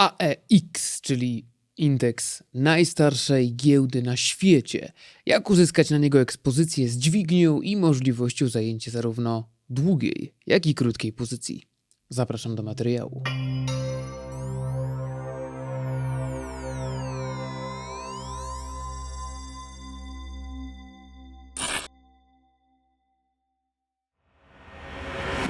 AEX, czyli indeks najstarszej giełdy na świecie. Jak uzyskać na niego ekspozycję z dźwignią i możliwością zajęcia zarówno długiej, jak i krótkiej pozycji. Zapraszam do materiału.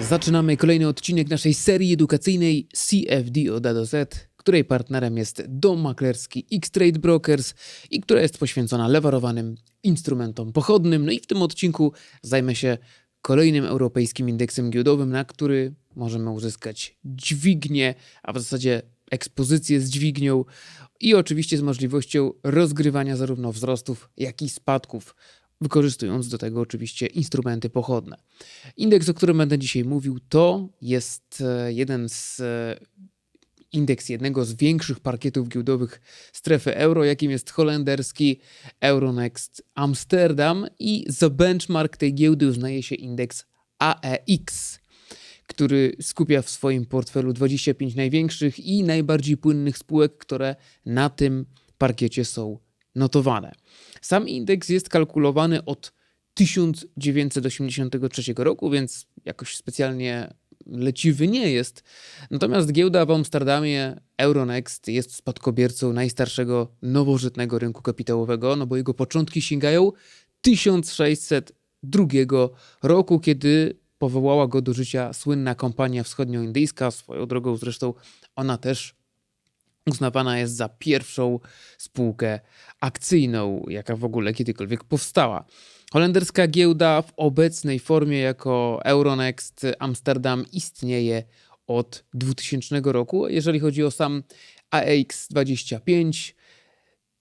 Zaczynamy kolejny odcinek naszej serii edukacyjnej CFD od A do Z, której partnerem jest dom maklerski X-Trade Brokers i która jest poświęcona lewarowanym instrumentom pochodnym. No i w tym odcinku zajmę się kolejnym europejskim indeksem giełdowym, na który możemy uzyskać dźwignię, a w zasadzie ekspozycję z dźwignią i oczywiście z możliwością rozgrywania zarówno wzrostów, jak i spadków, wykorzystując do tego oczywiście instrumenty pochodne. Indeks, o którym będę dzisiaj mówił, to jest e, jeden z e, indeks jednego z większych parkietów giełdowych strefy euro, jakim jest holenderski Euronext Amsterdam i za benchmark tej giełdy uznaje się indeks AEX, który skupia w swoim portfelu 25 największych i najbardziej płynnych spółek, które na tym parkiecie są notowane. Sam indeks jest kalkulowany od 1983 roku, więc jakoś specjalnie leciwy nie jest. Natomiast giełda w Amsterdamie Euronext jest spadkobiercą najstarszego nowożytnego rynku kapitałowego, no bo jego początki sięgają 1602 roku, kiedy powołała go do życia słynna kompania wschodnioindyjska. Swoją drogą zresztą ona też uznawana jest za pierwszą spółkę akcyjną, jaka w ogóle kiedykolwiek powstała. Holenderska giełda w obecnej formie jako Euronext Amsterdam istnieje od 2000 roku. Jeżeli chodzi o sam AX25,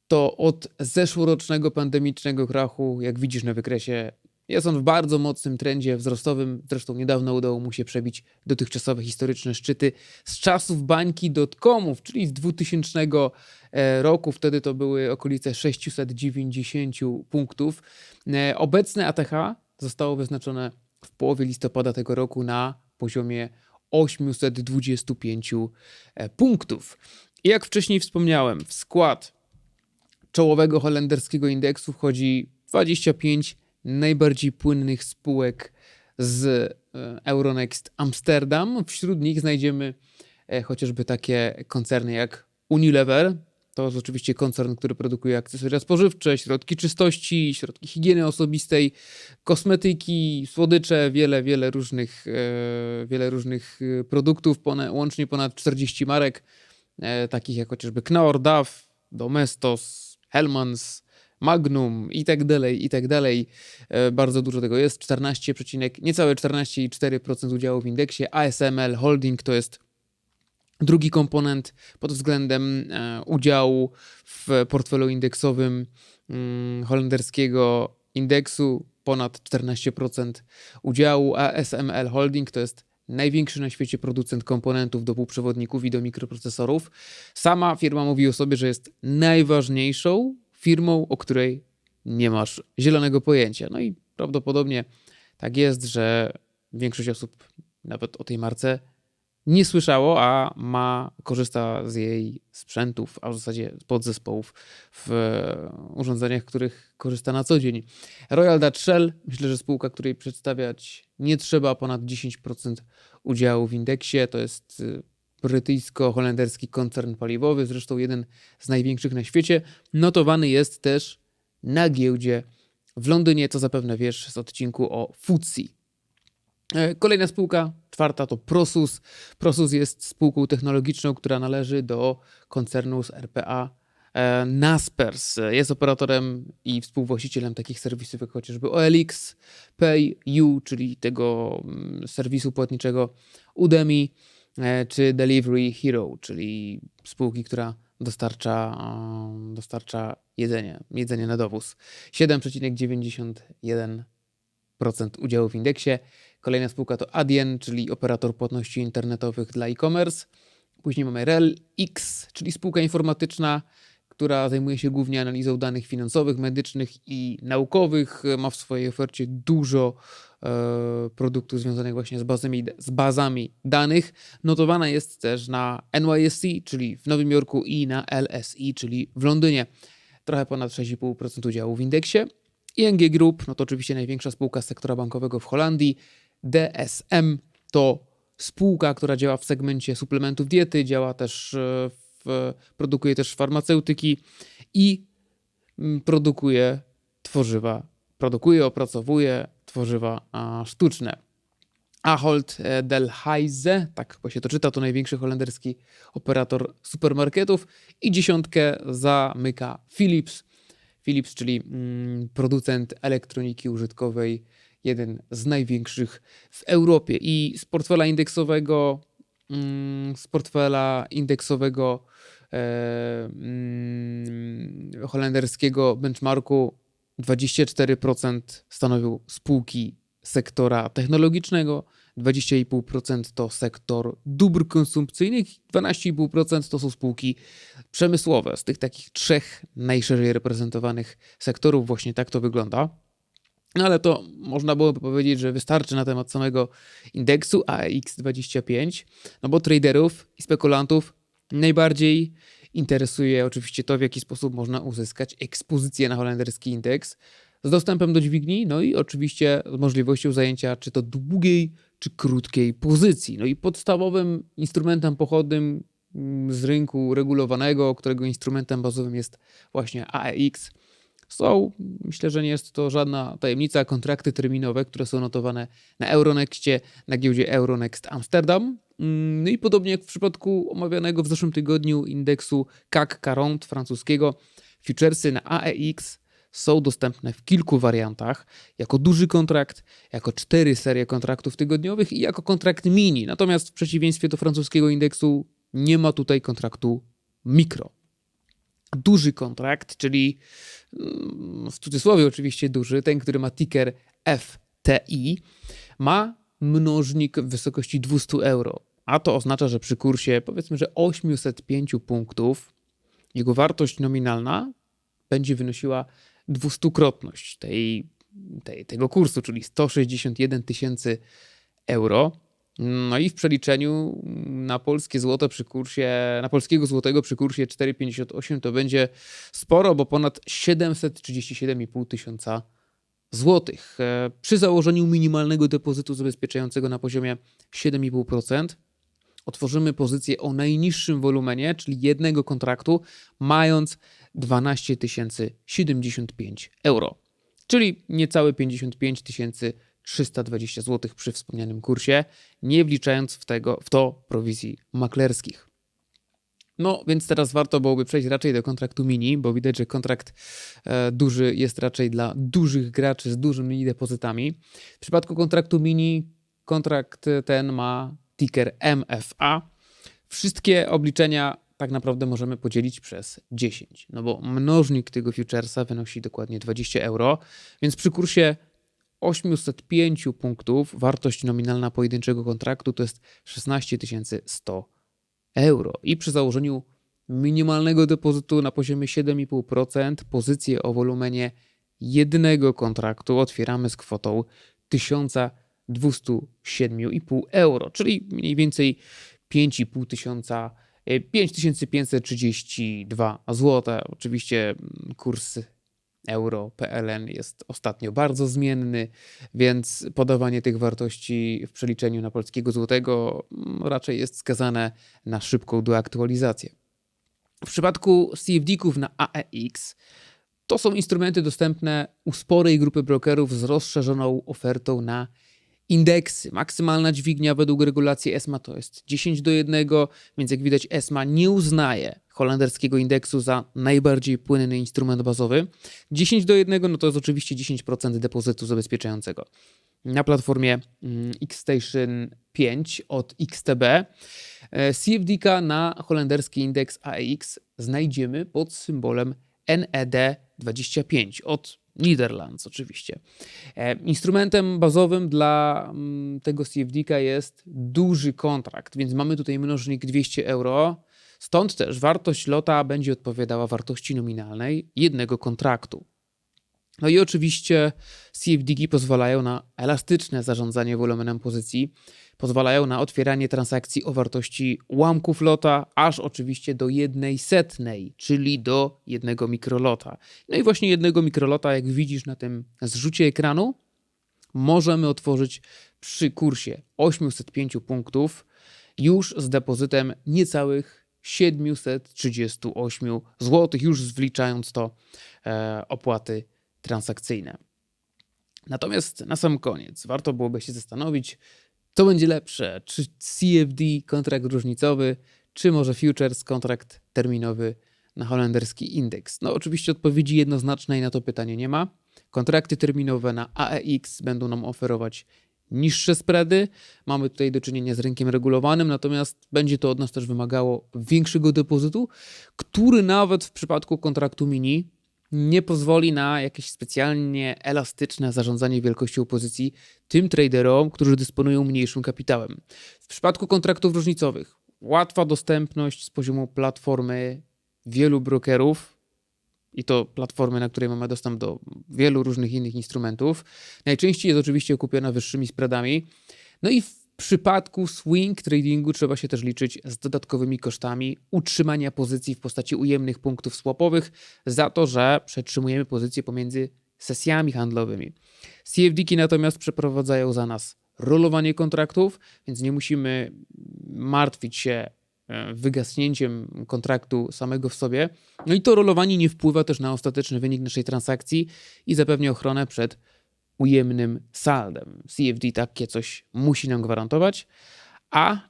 to od zeszłorocznego pandemicznego krachu, jak widzisz na wykresie, jest on w bardzo mocnym trendzie wzrostowym. Zresztą niedawno udało mu się przebić dotychczasowe historyczne szczyty z czasów bańki dotcomów, czyli z 2000 e, roku. Wtedy to były okolice 690 punktów. E, obecne ATH zostało wyznaczone w połowie listopada tego roku na poziomie 825 e, punktów. I jak wcześniej wspomniałem, w skład czołowego holenderskiego indeksu wchodzi 25 najbardziej płynnych spółek z e, Euronext Amsterdam. Wśród nich znajdziemy e, chociażby takie koncerny jak Unilever. To jest oczywiście koncern, który produkuje akcesoria spożywcze, środki czystości, środki higieny osobistej, kosmetyki, słodycze, wiele, wiele różnych, e, wiele różnych produktów, łącznie ponad 40 marek, takich jak chociażby Knorr, Dove, Domestos, Hellmans, Magnum i tak dalej, i tak dalej. E, bardzo dużo tego jest. 14, niecałe 14,4% udziału w indeksie. ASML Holding to jest drugi komponent pod względem e, udziału w portfelu indeksowym mm, holenderskiego indeksu. Ponad 14% udziału. ASML Holding to jest największy na świecie producent komponentów do półprzewodników i do mikroprocesorów. Sama firma mówi o sobie, że jest najważniejszą firmą, o której nie masz zielonego pojęcia. No i prawdopodobnie tak jest, że większość osób nawet o tej marce nie słyszało, a ma, korzysta z jej sprzętów, a w zasadzie podzespołów w urządzeniach, których korzysta na co dzień. Royal Dutch Shell, myślę, że spółka, której przedstawiać nie trzeba, ponad 10% udziału w indeksie, to jest y, brytyjsko-holenderski koncern paliwowy, zresztą jeden z największych na świecie, notowany jest też na giełdzie w Londynie, co zapewne wiesz z odcinku o FTSE. Kolejna spółka, czwarta to Prosus. Prosus jest spółką technologiczną, która należy do koncernu z RPA e, Naspers. Jest operatorem i współwłaścicielem takich serwisów jak chociażby OLX, PayU, czyli tego mm, serwisu płatniczego Udemy, czy Delivery Hero, czyli spółki, która dostarcza, dostarcza jedzenie, jedzenie na dowóz. 7,91% udziału w indeksie. Kolejna spółka to Adyen, czyli operator płatności internetowych dla e-commerce. Później mamy RelX, czyli spółka informatyczna, która zajmuje się głównie analizą danych finansowych, medycznych i naukowych. Ma w swojej ofercie dużo e, produktów związanych właśnie z bazami, z bazami danych. Notowana jest też na NYSE, czyli w Nowym Jorku i na LSE, czyli w Londynie. Trochę ponad 6,5% udziału w indeksie. ING Group, no to oczywiście największa spółka sektora bankowego w Holandii. DSM to spółka, która działa w segmencie suplementów diety, działa też e, produkuje też farmaceutyki i mm, produkuje tworzywa, produkuje, opracowuje tworzywa sztuczne. Ahold e, Delhaize, tak chyba się to czyta, to największy holenderski operator supermarketów i dziesiątkę zamyka Philips. Philips, czyli mm, producent elektroniki użytkowej, jeden z największych w Europie i z portfela indeksowego z portfela indeksowego e, mm, holenderskiego benchmarku 24% stanowią spółki sektora technologicznego, 20,5% to sektor dóbr konsumpcyjnych, 12,5% to są spółki przemysłowe. Z tych takich trzech najszerzej reprezentowanych sektorów właśnie tak to wygląda. No ale to można byłoby powiedzieć, że wystarczy na temat samego indeksu AX25, no bo traderów i spekulantów najbardziej interesuje oczywiście to, w jaki sposób można uzyskać ekspozycję na holenderski indeks z dostępem do dźwigni, no i oczywiście z możliwością zajęcia czy to długiej, czy krótkiej pozycji. No i podstawowym instrumentem pochodnym mm, z rynku regulowanego, którego instrumentem bazowym jest właśnie AEX, są, myślę, że nie jest to żadna tajemnica, kontrakty terminowe, które są notowane na Euronextie, na giełdzie Euronext Amsterdam. Mm, No i podobnie jak w przypadku omawianego w zeszłym tygodniu indeksu CAC 40 francuskiego, futuresy na AEX są dostępne w kilku wariantach, jako duży kontrakt, jako cztery serie kontraktów tygodniowych i jako kontrakt mini. Natomiast w przeciwieństwie do francuskiego indeksu nie ma tutaj kontraktu mikro. Duży kontrakt, czyli mm, w cudzysłowie oczywiście duży, ten, który ma ticker FTI, ma mnożnik w wysokości 200 euro. A to oznacza, że przy kursie powiedzmy, że 805 punktów jego wartość nominalna będzie wynosiła dwustukrotność tej, tej, tego kursu, czyli 161 tysięcy euro. No i w przeliczeniu na polskie złoto przy kursie, na polskiego złotego przy kursie 4,58 to będzie sporo, bo ponad 737,5 tysiąca złotych. E, Przy założeniu minimalnego depozytu zabezpieczającego na poziomie 7,5% otworzymy pozycję o najniższym wolumenie, czyli jednego kontraktu, mając 12 075 euro, czyli niecałe 55 320 zł przy wspomnianym kursie, nie wliczając w, tego, w to prowizji maklerskich. No, więc teraz warto byłoby przejść raczej do kontraktu mini, bo widać, że kontrakt e, duży jest raczej dla dużych graczy z dużymi depozytami. W przypadku kontraktu mini, kontrakt ten ma ticker MFA. Wszystkie obliczenia tak naprawdę możemy podzielić przez 10, no bo mnożnik tego futuresa wynosi dokładnie 20 euro, więc przy kursie 805 punktów wartość nominalna pojedynczego kontraktu to jest 16 100 euro. I przy założeniu minimalnego depozytu na poziomie 7,5% pozycję o wolumenie jednego kontraktu otwieramy z kwotą 1207,5 euro, czyli mniej więcej 5,5 tysiąca, e, 5532 zł. Oczywiście mm, kurs euro PLN jest ostatnio bardzo zmienny, więc podawanie tych wartości w przeliczeniu na polskiego złotego mm, raczej jest skazane na szybką deaktualizację. W przypadku CFD-ków na AEX to są instrumenty dostępne u sporej grupy brokerów z rozszerzoną ofertą na indeksy. Maksymalna dźwignia według regulacji ESMA to jest 10 do 1, więc jak widać ESMA nie uznaje holenderskiego indeksu za najbardziej płynny instrument bazowy. 10 do 1 no to jest oczywiście 10% depozytu zabezpieczającego. Na platformie mm, Xstation 5 od XTB e, CFD na holenderski indeks AEX znajdziemy pod symbolem NED25 od Netherlands oczywiście. E, Instrumentem bazowym dla mm, tego CFD jest duży kontrakt, więc mamy tutaj mnożnik 200 euro. Stąd też wartość lota będzie odpowiadała wartości nominalnej jednego kontraktu. No i oczywiście CFDG pozwalają na elastyczne zarządzanie wolumenem pozycji, pozwalają na otwieranie transakcji o wartości ułamków lota, aż oczywiście do jednej setnej, czyli do jednego mikrolota. No i właśnie jednego mikrolota, jak widzisz na tym zrzucie ekranu, możemy otworzyć przy kursie 805 punktów już z depozytem niecałych 738 zł, już wliczając to e, opłaty transakcyjne. Natomiast na sam koniec warto byłoby się zastanowić, co będzie lepsze, czy CFD, kontrakt różnicowy, czy może futures, kontrakt terminowy na holenderski indeks. No oczywiście odpowiedzi jednoznacznej na to pytanie nie ma. Kontrakty terminowe na AEX będą nam oferować niższe spready. Mamy tutaj do czynienia z rynkiem regulowanym, natomiast będzie to od nas też wymagało większego depozytu, który nawet w przypadku kontraktu mini nie pozwoli na jakieś specjalnie elastyczne zarządzanie wielkością pozycji tym traderom, którzy dysponują mniejszym kapitałem. W przypadku kontraktów różnicowych łatwa dostępność z poziomu platformy wielu brokerów i to platformy, na której mamy dostęp do wielu różnych innych instrumentów. Najczęściej jest oczywiście okupiona wyższymi spreadami. No i w przypadku swing tradingu trzeba się też liczyć z dodatkowymi kosztami utrzymania pozycji w postaci ujemnych punktów swapowych za to, że przetrzymujemy pozycję pomiędzy sesjami handlowymi. CFD-ki natomiast przeprowadzają za nas rolowanie kontraktów, więc nie musimy martwić się e, wygasnięciem kontraktu samego w sobie. No i to rolowanie nie wpływa też na ostateczny wynik naszej transakcji i zapewnia ochronę przed ujemnym saldem. CFD takie coś musi nam gwarantować, a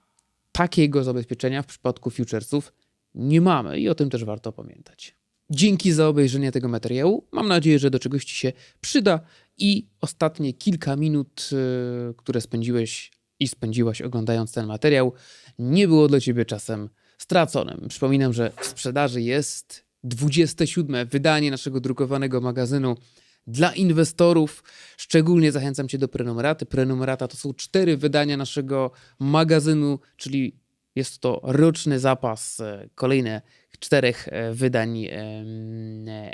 takiego zabezpieczenia w przypadku futuresów nie mamy i o tym też warto pamiętać. Dzięki za obejrzenie tego materiału. Mam nadzieję, że do czegoś Ci się przyda i ostatnie kilka minut, yy, które spędziłeś i spędziłaś oglądając ten materiał, nie było dla Ciebie czasem straconym. Przypominam, że w sprzedaży jest 27 wydanie naszego drukowanego magazynu dla inwestorów. Szczególnie zachęcam Cię do prenumeraty. Prenumerata to są cztery wydania naszego magazynu, czyli jest to roczny zapas e, kolejne czterech e, wydań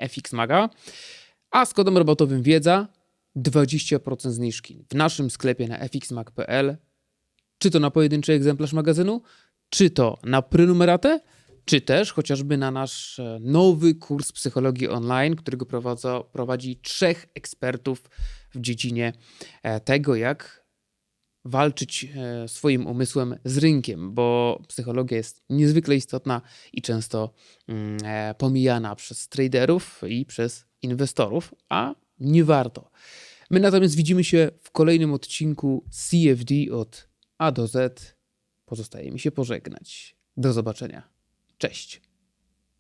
FX Maga. A z kodem rabatowym wiedza 20% zniżki w naszym sklepie na fxmag.pl. Czy to na pojedynczy egzemplarz magazynu, czy to na prenumeratę, czy też chociażby na nasz e, nowy kurs psychologii online, którego prowadza, prowadzi trzech ekspertów w dziedzinie e, tego, jak walczyć e, swoim umysłem z rynkiem, bo psychologia jest niezwykle istotna i często mm, pomijana przez traderów i przez inwestorów, a nie warto. My natomiast widzimy się w kolejnym odcinku CFD od A do Z. Pozostaje mi się pożegnać. Do zobaczenia. Cześć.